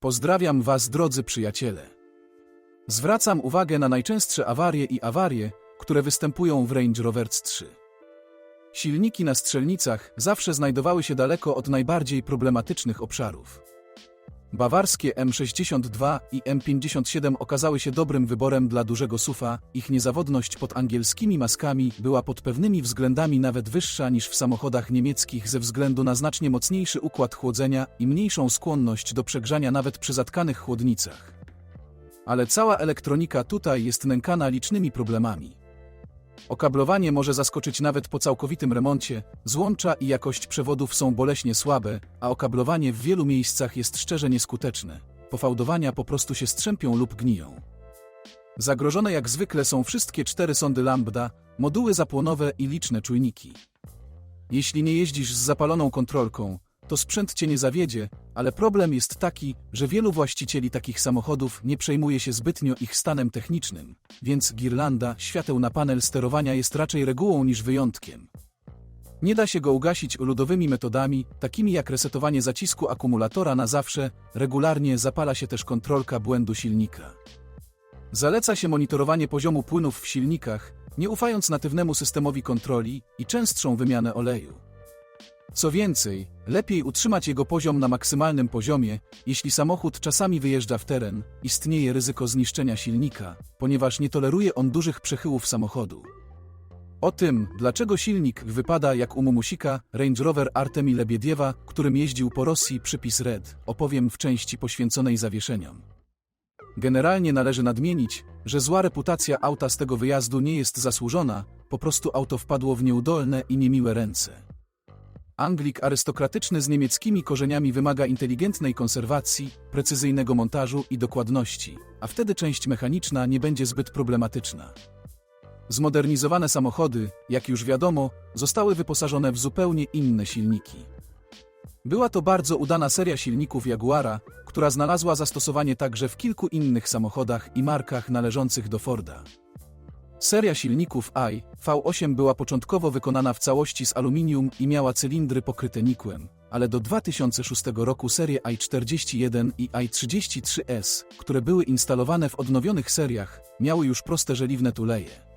Pozdrawiam Was, drodzy przyjaciele. Zwracam uwagę na najczęstsze awarie i awarie, które występują w Range Rover 3. Silniki na strzelnicach zawsze znajdowały się daleko od najbardziej problematycznych obszarów. Bawarskie M62 i M57 okazały się dobrym wyborem dla dużego sufa, ich niezawodność pod angielskimi maskami była pod pewnymi względami nawet wyższa niż w samochodach niemieckich ze względu na znacznie mocniejszy układ chłodzenia i mniejszą skłonność do przegrzania nawet przy zatkanych chłodnicach. Ale cała elektronika tutaj jest nękana licznymi problemami. Okablowanie może zaskoczyć nawet po całkowitym remoncie, złącza i jakość przewodów są boleśnie słabe, a okablowanie w wielu miejscach jest szczerze nieskuteczne. Pofałdowania po prostu się strzępią lub gniją. Zagrożone jak zwykle są wszystkie cztery sondy lambda, moduły zapłonowe i liczne czujniki. Jeśli nie jeździsz z zapaloną kontrolką, to sprzęt cię nie zawiedzie, ale problem jest taki, że wielu właścicieli takich samochodów nie przejmuje się zbytnio ich stanem technicznym, więc girlanda świateł na panel sterowania jest raczej regułą niż wyjątkiem. Nie da się go ugasić ludowymi metodami, takimi jak resetowanie zacisku akumulatora na zawsze, regularnie zapala się też kontrolka błędu silnika. Zaleca się monitorowanie poziomu płynów w silnikach, nie ufając natywnemu systemowi kontroli i częstszą wymianę oleju. Co więcej, lepiej utrzymać jego poziom na maksymalnym poziomie, jeśli samochód czasami wyjeżdża w teren, istnieje ryzyko zniszczenia silnika, ponieważ nie toleruje on dużych przechyłów samochodu. O tym, dlaczego silnik wypada jak u Mumusika, Range Rover Artemi Lebiediewa, którym jeździł po Rosji przypis Red, opowiem w części poświęconej zawieszeniom. Generalnie należy nadmienić, że zła reputacja auta z tego wyjazdu nie jest zasłużona, po prostu auto wpadło w nieudolne i niemiłe ręce. Anglik arystokratyczny z niemieckimi korzeniami wymaga inteligentnej konserwacji, precyzyjnego montażu i dokładności, a wtedy część mechaniczna nie będzie zbyt problematyczna. Zmodernizowane samochody, jak już wiadomo, zostały wyposażone w zupełnie inne silniki. Była to bardzo udana seria silników Jaguara, która znalazła zastosowanie także w kilku innych samochodach i markach należących do Forda. Seria silników i V8 była początkowo wykonana w całości z aluminium i miała cylindry pokryte nikłem, ale do 2006 roku serie i41 i i33S, które były instalowane w odnowionych seriach, miały już proste żeliwne tuleje.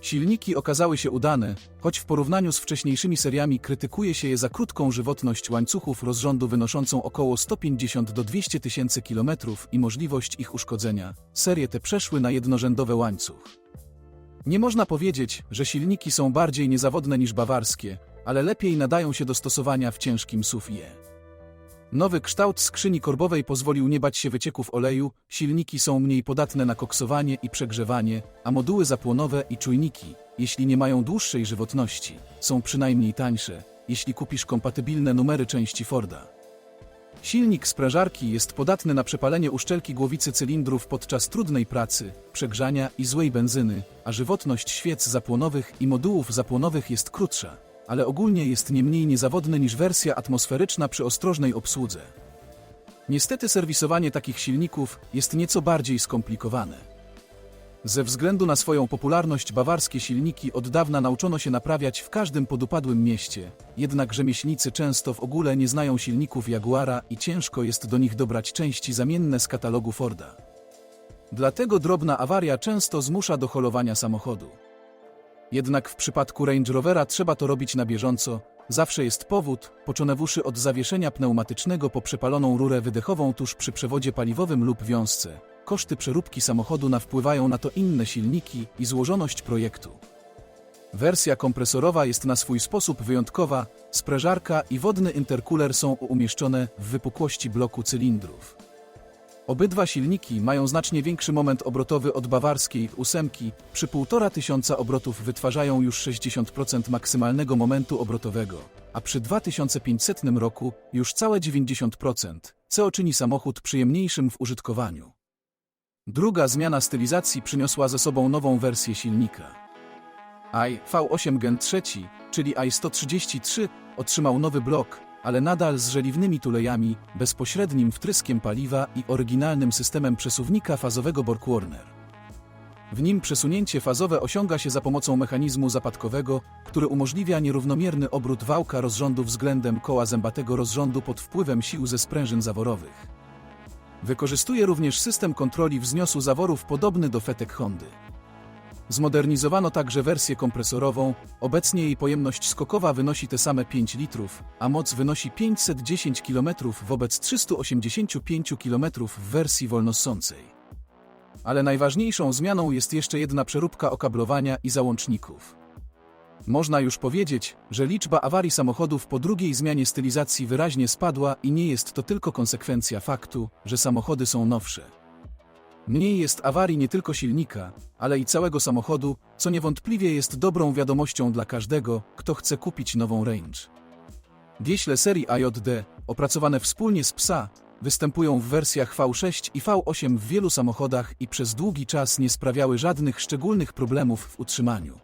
Silniki okazały się udane, choć w porównaniu z wcześniejszymi seriami krytykuje się je za krótką żywotność łańcuchów rozrządu wynoszącą około 150 do 200 tysięcy kilometrów i możliwość ich uszkodzenia. Serie te przeszły na jednorzędowy łańcuch. Nie można powiedzieć, że silniki są bardziej niezawodne niż bawarskie, ale lepiej nadają się do stosowania w ciężkim SUV-ie. Nowy kształt skrzyni korbowej pozwolił nie bać się wycieków oleju, silniki są mniej podatne na koksowanie i przegrzewanie, a moduły zapłonowe i czujniki, jeśli nie mają dłuższej żywotności, są przynajmniej tańsze, jeśli kupisz kompatybilne numery części Forda. Silnik sprężarki jest podatny na przepalenie uszczelki głowicy cylindrów podczas trudnej pracy, przegrzania i złej benzyny, a żywotność świec zapłonowych i modułów zapłonowych jest krótsza, ale ogólnie jest nie mniej niezawodny niż wersja atmosferyczna przy ostrożnej obsłudze. Niestety serwisowanie takich silników jest nieco bardziej skomplikowane. Ze względu na swoją popularność bawarskie silniki od dawna nauczono się naprawiać w każdym podupadłym mieście, jednak rzemieślnicy często w ogóle nie znają silników Jaguara i ciężko jest do nich dobrać części zamienne z katalogu Forda. Dlatego drobna awaria często zmusza do holowania samochodu. Jednak w przypadku Range Rovera trzeba to robić na bieżąco, zawsze jest powód, począwszy od zawieszenia pneumatycznego po przepaloną rurę wydechową tuż przy przewodzie paliwowym lub wiązce. Koszty przeróbki samochodu nawpływają na to inne silniki i złożoność projektu. Wersja kompresorowa jest na swój sposób wyjątkowa, sprężarka i wodny intercooler są umieszczone w wypukłości bloku cylindrów. Obydwa silniki mają znacznie większy moment obrotowy od bawarskiej ósemki, przy 1,5 tysiąca obrotów wytwarzają już 60% maksymalnego momentu obrotowego, a przy 2500 roku już całe 90%, co czyni samochód przyjemniejszym w użytkowaniu. Druga zmiana stylizacji przyniosła ze sobą nową wersję silnika. i V8 Gen 3, czyli i133, otrzymał nowy blok, ale nadal z żeliwnymi tulejami, bezpośrednim wtryskiem paliwa i oryginalnym systemem przesuwnika fazowego Borg-Warner. W nim przesunięcie fazowe osiąga się za pomocą mechanizmu zapadkowego, który umożliwia nierównomierny obrót wałka rozrządu względem koła zębatego rozrządu pod wpływem sił ze sprężyn zaworowych. Wykorzystuje również system kontroli wzniosu zaworów podobny do fetek Hondy. Zmodernizowano także wersję kompresorową, obecnie jej pojemność skokowa wynosi te same 5 litrów, a moc wynosi 510 km wobec 385 km w wersji wolnossącej. Ale najważniejszą zmianą jest jeszcze jedna przeróbka okablowania i załączników. Można już powiedzieć, że liczba awarii samochodów po drugiej zmianie stylizacji wyraźnie spadła i nie jest to tylko konsekwencja faktu, że samochody są nowsze. Mniej jest awarii nie tylko silnika, ale i całego samochodu, co niewątpliwie jest dobrą wiadomością dla każdego, kto chce kupić nową Range. Wieśle serii AJD, opracowane wspólnie z PSA, występują w wersjach V6 i V8 w wielu samochodach i przez długi czas nie sprawiały żadnych szczególnych problemów w utrzymaniu.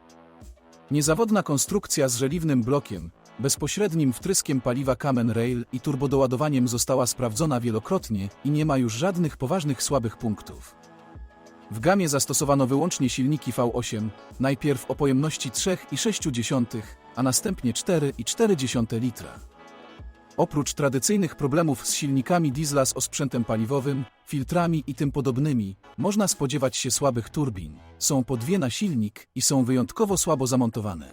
Niezawodna konstrukcja z żeliwnym blokiem, bezpośrednim wtryskiem paliwa Kamen Rail i turbodoładowaniem została sprawdzona wielokrotnie i nie ma już żadnych poważnych słabych punktów. W gamie zastosowano wyłącznie silniki V8, najpierw o pojemności 3,6, a następnie 4,4 litra. Oprócz tradycyjnych problemów z silnikami diesla z osprzętem paliwowym, filtrami i tym podobnymi, można spodziewać się słabych turbin. Są po dwie na silnik i są wyjątkowo słabo zamontowane.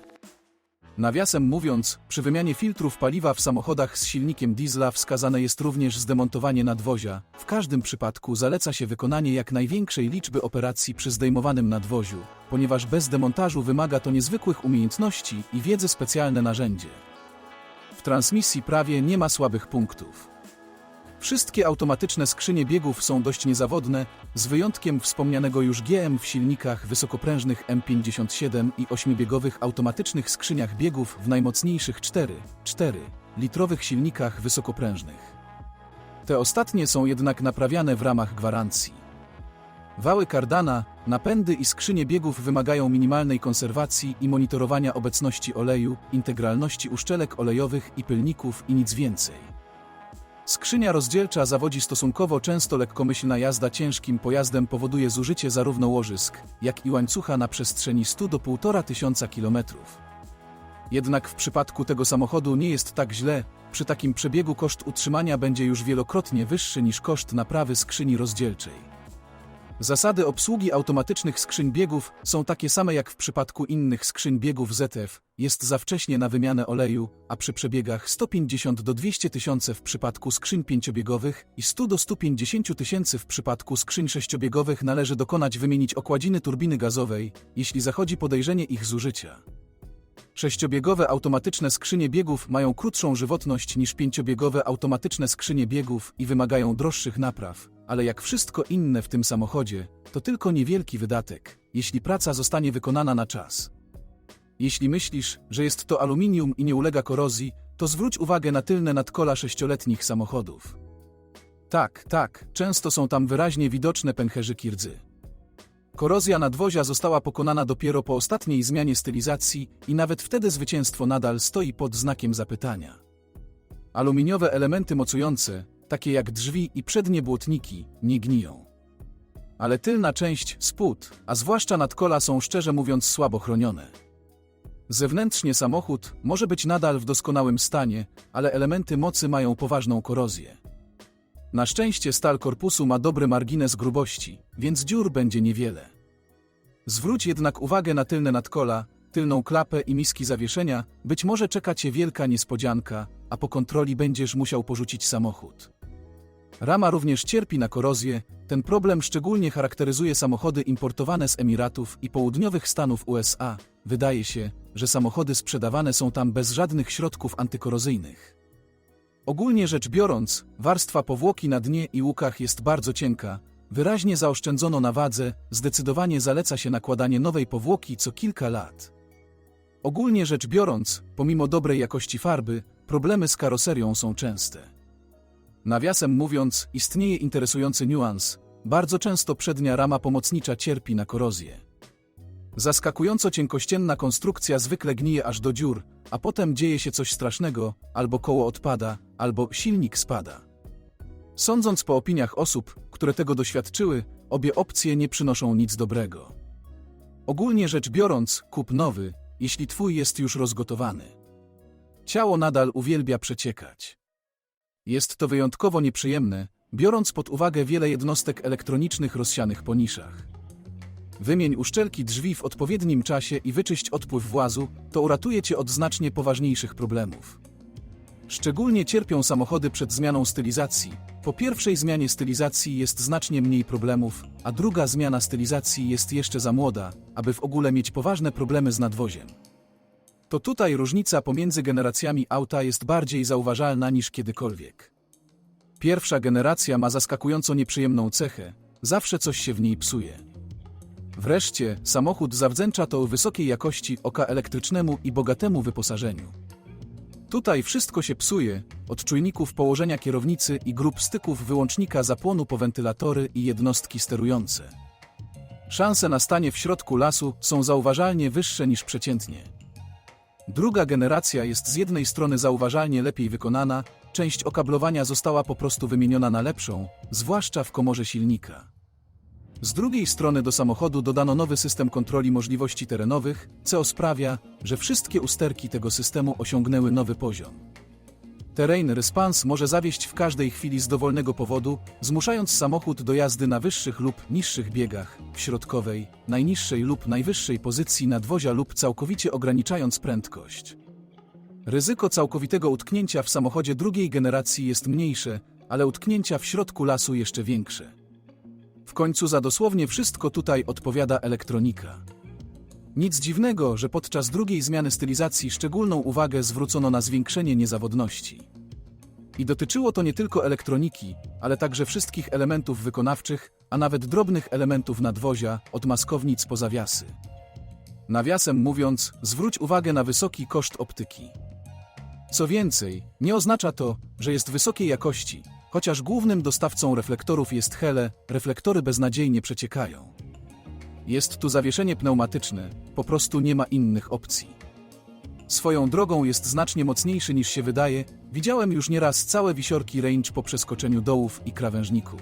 Nawiasem mówiąc, przy wymianie filtrów paliwa w samochodach z silnikiem diesla wskazane jest również zdemontowanie nadwozia. W każdym przypadku zaleca się wykonanie jak największej liczby operacji przy zdejmowanym nadwoziu, ponieważ bez demontażu wymaga to niezwykłych umiejętności i wiedzy specjalne narzędzie. W transmisji prawie nie ma słabych punktów. Wszystkie automatyczne skrzynie biegów są dość niezawodne, z wyjątkiem wspomnianego już GM w silnikach wysokoprężnych M57 i 8-biegowych automatycznych skrzyniach biegów w najmocniejszych 4, 4 litrowych silnikach wysokoprężnych. Te ostatnie są jednak naprawiane w ramach gwarancji. Wały kardana, napędy i skrzynie biegów wymagają minimalnej konserwacji i monitorowania obecności oleju, integralności uszczelek olejowych i pylników i nic więcej. Skrzynia rozdzielcza zawodzi stosunkowo często lekkomyślna jazda ciężkim pojazdem powoduje zużycie zarówno łożysk, jak i łańcucha na przestrzeni 100 do 1,5 tysiąca kilometrów. Jednak w przypadku tego samochodu nie jest tak źle, przy takim przebiegu koszt utrzymania będzie już wielokrotnie wyższy niż koszt naprawy skrzyni rozdzielczej. Zasady obsługi automatycznych skrzyń biegów są takie same jak w przypadku innych skrzyń biegów ZF, jest za wcześnie na wymianę oleju, a przy przebiegach 150 do 200 tysięcy w przypadku skrzyń pięciobiegowych i 100 do 150 tysięcy w przypadku skrzyń sześciobiegowych należy dokonać wymienić okładziny turbiny gazowej, jeśli zachodzi podejrzenie ich zużycia. Sześciobiegowe automatyczne skrzynie biegów mają krótszą żywotność niż pięciobiegowe automatyczne skrzynie biegów i wymagają droższych napraw, ale jak wszystko inne w tym samochodzie, to tylko niewielki wydatek, jeśli praca zostanie wykonana na czas. Jeśli myślisz, że jest to aluminium i nie ulega korozji, to zwróć uwagę na tylne nadkola sześcioletnich samochodów. Tak, tak, często są tam wyraźnie widoczne pęcherzyki rdzy. Korozja nadwozia została pokonana dopiero po ostatniej zmianie stylizacji i nawet wtedy zwycięstwo nadal stoi pod znakiem zapytania. Aluminiowe elementy mocujące, takie jak drzwi i przednie błotniki, nie gniją. Ale tylna część, spód, a zwłaszcza nadkola są szczerze mówiąc słabo chronione. Zewnętrznie samochód może być nadal w doskonałym stanie, ale elementy mocy mają poważną korozję. Na szczęście stal korpusu ma dobry margines grubości, więc dziur będzie niewiele. Zwróć jednak uwagę na tylne nadkola, tylną klapę i miski zawieszenia, być może czeka Cię wielka niespodzianka, a po kontroli będziesz musiał porzucić samochód. Rama również cierpi na korozję, ten problem szczególnie charakteryzuje samochody importowane z Emiratów i południowych Stanów USA. Wydaje się, że samochody sprzedawane są tam bez żadnych środków antykorozyjnych. Ogólnie rzecz biorąc, warstwa powłoki na dnie i łukach jest bardzo cienka, wyraźnie zaoszczędzono na wadze, zdecydowanie zaleca się nakładanie nowej powłoki co kilka lat. Ogólnie rzecz biorąc, pomimo dobrej jakości farby, problemy z karoserią są częste. Nawiasem mówiąc, istnieje interesujący niuans. Bardzo często przednia rama pomocnicza cierpi na korozję. Zaskakująco cienkościenna konstrukcja zwykle gnije aż do dziur, a potem dzieje się coś strasznego, albo koło odpada, albo silnik spada. Sądząc po opiniach osób, które tego doświadczyły, obie opcje nie przynoszą nic dobrego. Ogólnie rzecz biorąc, kup nowy, jeśli twój jest już rozgotowany. Ciało nadal uwielbia przeciekać. Jest to wyjątkowo nieprzyjemne, biorąc pod uwagę wiele jednostek elektronicznych rozsianych po niszach. Wymień uszczelki drzwi w odpowiednim czasie i wyczyść odpływ włazu, to uratuje cię od znacznie poważniejszych problemów. Szczególnie cierpią samochody przed zmianą stylizacji. Po pierwszej zmianie stylizacji jest znacznie mniej problemów, a druga zmiana stylizacji jest jeszcze za młoda, aby w ogóle mieć poważne problemy z nadwoziem. To tutaj różnica pomiędzy generacjami auta jest bardziej zauważalna niż kiedykolwiek. Pierwsza generacja ma zaskakująco nieprzyjemną cechę, zawsze coś się w niej psuje. Wreszcie, samochód zawdzięcza to wysokiej jakości oka elektrycznemu i bogatemu wyposażeniu. Tutaj wszystko się psuje, od czujników położenia kierownicy i grup styków wyłącznika zapłonu po wentylatory i jednostki sterujące. Szanse na stanie w środku lasu są zauważalnie wyższe niż przeciętnie. Druga generacja jest z jednej strony zauważalnie lepiej wykonana, część okablowania została po prostu wymieniona na lepszą, zwłaszcza w komorze silnika. Z drugiej strony do samochodu dodano nowy system kontroli możliwości terenowych, co sprawia, że wszystkie usterki tego systemu osiągnęły nowy poziom. Terrain Response może zawieść w każdej chwili z dowolnego powodu, zmuszając samochód do jazdy na wyższych lub niższych biegach, w środkowej, najniższej lub najwyższej pozycji nadwozia lub całkowicie ograniczając prędkość. Ryzyko całkowitego utknięcia w samochodzie drugiej generacji jest mniejsze, ale utknięcia w środku lasu jeszcze większe. W końcu za dosłownie wszystko tutaj odpowiada elektronika. Nic dziwnego, że podczas drugiej zmiany stylizacji szczególną uwagę zwrócono na zwiększenie niezawodności. I dotyczyło to nie tylko elektroniki, ale także wszystkich elementów wykonawczych, a nawet drobnych elementów nadwozia, od maskownic po zawiasy. Nawiasem mówiąc, zwróć uwagę na wysoki koszt optyki. Co więcej, nie oznacza to, że jest wysokiej jakości, chociaż głównym dostawcą reflektorów jest Hele, reflektory beznadziejnie przeciekają. Jest tu zawieszenie pneumatyczne, po prostu nie ma innych opcji. Swoją drogą jest znacznie mocniejszy niż się wydaje, widziałem już nieraz całe wisiorki range po przeskoczeniu dołów i krawężników.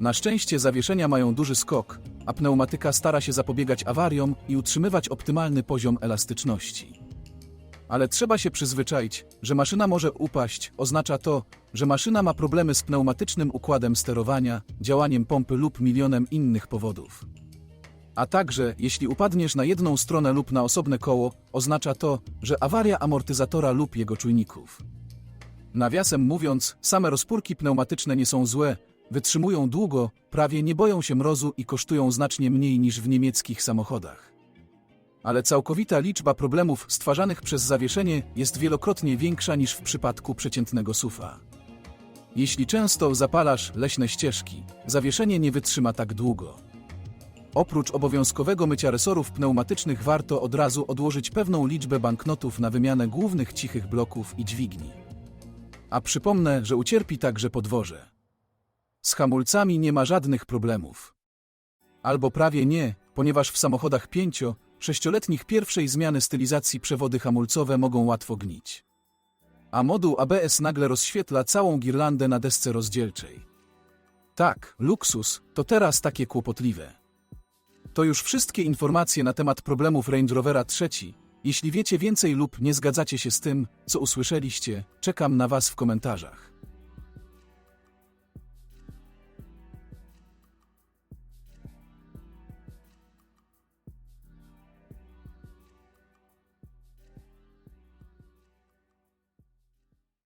Na szczęście zawieszenia mają duży skok, a pneumatyka stara się zapobiegać awariom i utrzymywać optymalny poziom elastyczności. Ale trzeba się przyzwyczaić, że maszyna może upaść, oznacza to, że maszyna ma problemy z pneumatycznym układem sterowania, działaniem pompy lub milionem innych powodów. A także, jeśli upadniesz na jedną stronę lub na osobne koło, oznacza to, że awaria amortyzatora lub jego czujników. Nawiasem mówiąc, same rozpórki pneumatyczne nie są złe, wytrzymują długo, prawie nie boją się mrozu i kosztują znacznie mniej niż w niemieckich samochodach. Ale całkowita liczba problemów stwarzanych przez zawieszenie jest wielokrotnie większa niż w przypadku przeciętnego sufa. Jeśli często zapalasz leśne ścieżki, zawieszenie nie wytrzyma tak długo. Oprócz obowiązkowego mycia resorów pneumatycznych warto od razu odłożyć pewną liczbę banknotów na wymianę głównych cichych bloków i dźwigni. A przypomnę, że ucierpi także podwoże. Z hamulcami nie ma żadnych problemów. Albo prawie nie, ponieważ w samochodach pięcio, sześcioletnich pierwszej zmiany stylizacji przewody hamulcowe mogą łatwo gnić. A moduł ABS nagle rozświetla całą girlandę na desce rozdzielczej. Tak, luksus, to teraz takie kłopotliwe. To już wszystkie informacje na temat problemów Range Rovera 3. Jeśli wiecie więcej lub nie zgadzacie się z tym, co usłyszeliście, czekam na Was w komentarzach.